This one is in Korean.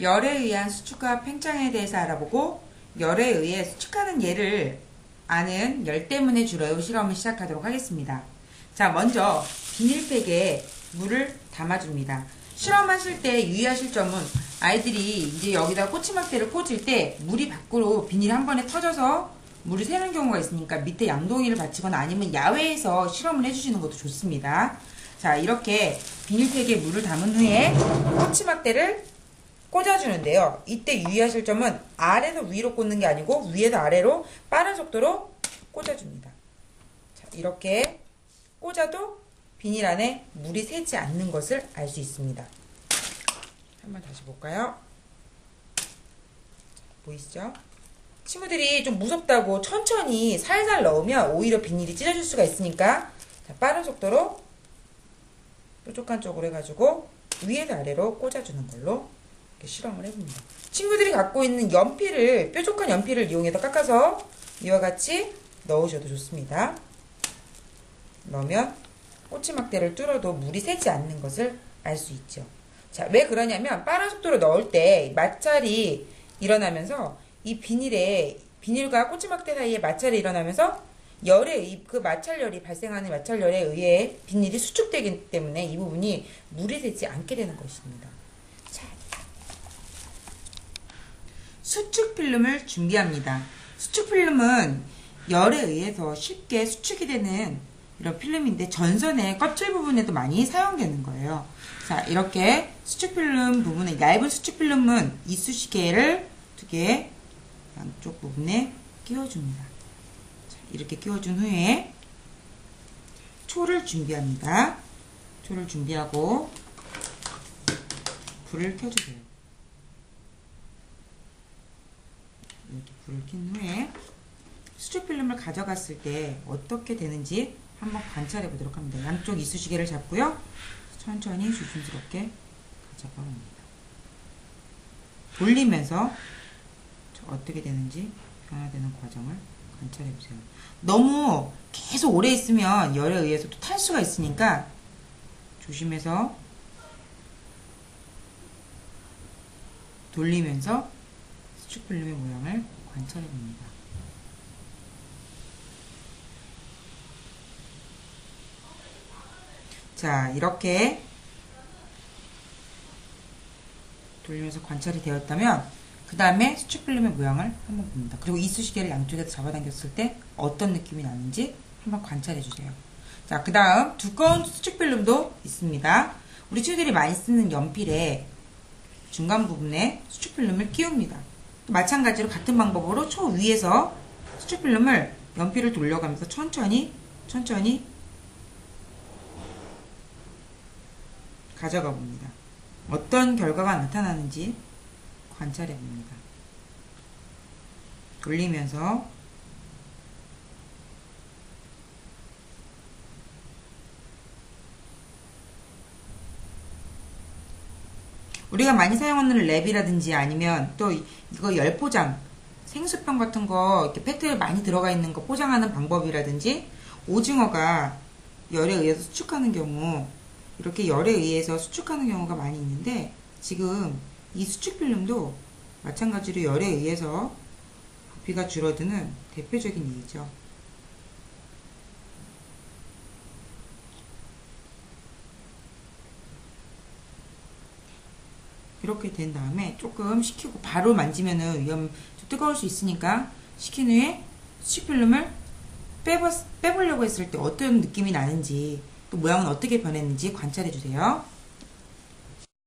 열에 의한 수축과 팽창에 대해서 알아보고 열에 의해 수축하는 예를 아는 열 때문에 주로 실험을 시작하도록 하겠습니다. 자, 먼저 비닐팩에 물을 담아줍니다. 실험하실 때 유의하실 점은 아이들이 이제 여기다 꼬치막대를 꽂을 때 물이 밖으로 비닐 한 번에 터져서 물을 새는 경우가 있으니까 밑에 양동이를 받치거나 아니면 야외에서 실험을 해주시는 것도 좋습니다. 자, 이렇게 비닐팩에 물을 담은 후에 꼬치막대를 꽂아주는데요. 이때 유의하실 점은 아래에서 위로 꽂는 게 아니고 위에서 아래로 빠른 속도로 꽂아줍니다. 자, 이렇게 꽂아도 비닐 안에 물이 새지 않는 것을 알 수 있습니다. 한번 다시 볼까요? 자, 보이시죠? 친구들이 좀 무섭다고 천천히 살살 넣으면 오히려 비닐이 찢어질 수가 있으니까 자, 빠른 속도로 뾰족한 쪽으로 해가지고 위에서 아래로 꽂아주는 걸로 실험을 해봅니다. 친구들이 갖고 있는 연필을 뾰족한 연필을 이용해서 깎아서 이와 같이 넣으셔도 좋습니다. 넣으면 꼬치막대를 뚫어도 물이 새지 않는 것을 알 수 있죠. 자, 왜 그러냐면 빠른 속도로 넣을 때 마찰이 일어나면서 이 비닐에 비닐과 꼬치막대 사이에 마찰이 일어나면서 열에 의- 그 마찰열이 발생하는 마찰열에 의해 비닐이 수축되기 때문에 이 부분이 물이 새지 않게 되는 것입니다. 자, 수축 필름을 준비합니다. 수축 필름은 열에 의해서 쉽게 수축이 되는 이런 필름인데 전선의 껍질 부분에도 많이 사용되는 거예요. 자, 이렇게 수축 필름 부분에 얇은 수축 필름은 이쑤시개를 두 개 양쪽 부분에 끼워줍니다. 자, 이렇게 끼워준 후에 초를 준비합니다. 초를 준비하고 불을 켜주세요. 이렇게 불을 킨 후에 수축 필름을 가져갔을 때 어떻게 되는지 한번 관찰해 보도록 합니다. 양쪽 이쑤시개를 잡고요. 천천히 조심스럽게 가져가 봅니다. 돌리면서 저 어떻게 되는지 변화되는 과정을 관찰해 보세요. 너무 계속 오래 있으면 열에 의해서 또 탈 수가 있으니까 조심해서 돌리면서 수축 필름의 모양을 관찰해 봅니다. 자, 이렇게 돌리면서 관찰이 되었다면 그 다음에 수축 필름의 모양을 한번 봅니다. 그리고 이쑤시개를 양쪽에서 잡아당겼을 때 어떤 느낌이 나는지 한번 관찰해 주세요. 자, 그 다음 두꺼운 수축 필름도 있습니다. 우리 친구들이 많이 쓰는 연필에 중간 부분에 수축 필름을 끼웁니다. 또 마찬가지로 같은 방법으로 초 위에서 수축 필름을 연필을 돌려가면서 천천히 천천히 가져가 봅니다. 어떤 결과가 나타나는지 관찰해 봅니다. 돌리면서 우리가 많이 사용하는 랩이라든지 아니면 또 이- 이거 열포장 생수병 같은 거 이렇게 페트에 많이 들어가 있는 거 포장하는 방법이라든지 오징어가 열에 의해서 수축하는 경우 이렇게 열에 의해서 수축하는 경우가 많이 있는데 지금 이 수축 필름도 마찬가지로 열에 의해서 부피가 줄어드는 대표적인 예이죠. 이렇게 된 다음에 조금 식히고 바로 만지면은 위험 좀 뜨거울 수 있으니까 식힌 후에 수축 필름을 빼보, 빼보려고 했을 때 어떤 느낌이 나는지 또 모양은 어떻게 변했는지 관찰해 주세요.